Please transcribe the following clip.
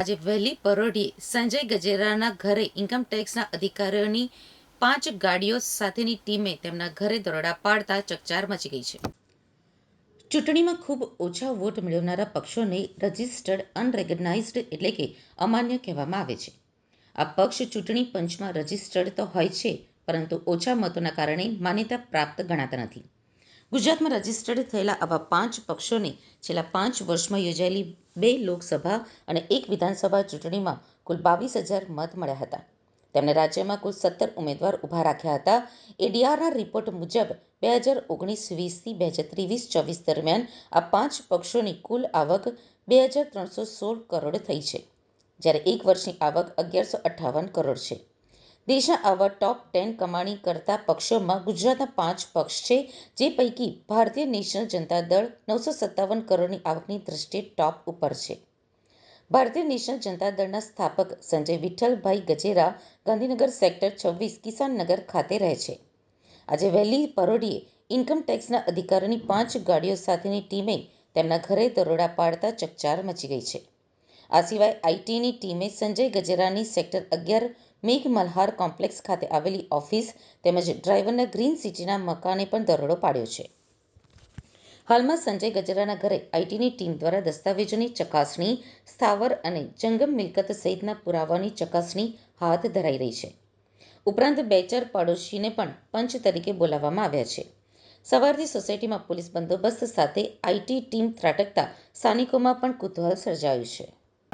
આજે વહેલી પરોઢીએ સંજય ગજેરાના ઘરે ઇન્કમટેક્સના અધિકારીઓની પાંચ ગાડીઓ સાથેની ટીમે તેમના ઘરે દરોડા પાડતા ચકચાર મચી ગઈ છે. ચૂંટણીમાં ખૂબ ઓછા વોટ મેળવનારા પક્ષોને રજિસ્ટર્ડ અનરેકગ્નાઇઝડ એટલે કે અમાન્ય કહેવામાં આવે છે. આ પક્ષ ચૂંટણી પંચમાં રજિસ્ટર્ડ તો હોય છે, પરંતુ ઓછા મતોના કારણે માન્યતા પ્રાપ્ત ગણાતા નથી. ગુજરાતમાં રજિસ્ટર્ડ થયેલા આવા પાંચ પક્ષોને છેલ્લા પાંચ વર્ષમાં યોજાયેલી બે લોકસભા અને એક વિધાનસભા ચૂંટણીમાં કુલ બાવીસ હજાર મત મળ્યા હતા. તેમણે રાજ્યમાં કુલ સત્તર ઉમેદવાર ઊભા રાખ્યા હતા. એડીઆરના રિપોર્ટ મુજબ, બે હજાર ઓગણીસ વીસથી બે હજાર ત્રેવીસ ચોવીસ દરમિયાન આ પાંચ પક્ષોની કુલ આવક બે હજાર ત્રણસો સોળ કરોડ થઈ છે, જ્યારે એક વર્ષની આવક અગિયારસો અઠ્ઠાવન કરોડ છે. દેશના આવા ટોપ ટેન કમાણી કરતા પક્ષોમાં ગુજરાતના પાંચ પક્ષ છે, જે પૈકી ભારતીય નેશનલ જનતા દળ નવસો સત્તાવન કરોડની આવકની દ્રષ્ટિએ ટોપ ઉપર છે. ભારતીય નેશનલ જનતા દળના સ્થાપક સંજય વિઠ્ઠલભાઈ ગજેરા ગાંધીનગર સેક્ટર છવ્વીસ કિસાનનગર ખાતે રહે છે. આજે વહેલી પરોઢીએ ઇન્કમટેક્સના અધિકારીની પાંચ ગાડીઓ સાથેની ટીમે તેમના ઘરે દરોડા પાડતા ચકચાર મચી ગઈ છે. આ સિવાય આઈટીની ટીમે સંજય ગજેરાની સેક્ટર અગિયાર મેઘ મલ્હાર કોમ્પ્લેક્સ ખાતે આવેલી ઓફિસ તેમજ ડ્રાઈવરના ગ્રીન સિટીના મકાને પણ દરોડો પાડ્યો છે. હાલમાં સંજય ગજરાના ઘરે આઈટીની ટીમ દ્વારા દસ્તાવેજોની ચકાસણી, સ્થાવર અને જંગમ મિલકત સહિતના પુરાવાની ચકાસણી હાથ ધરાઈ રહી છે. ઉપરાંત બે ચાર પાડોશીને પણ પંચ તરીકે બોલાવવામાં આવ્યા છે. સવારથી સોસાયટીમાં પોલીસ બંદોબસ્ત સાથે આઈટી ટીમ ત્રાટકતા, સ્થાનિકોમાં પણ કુતૂહલ સર્જાયું છે.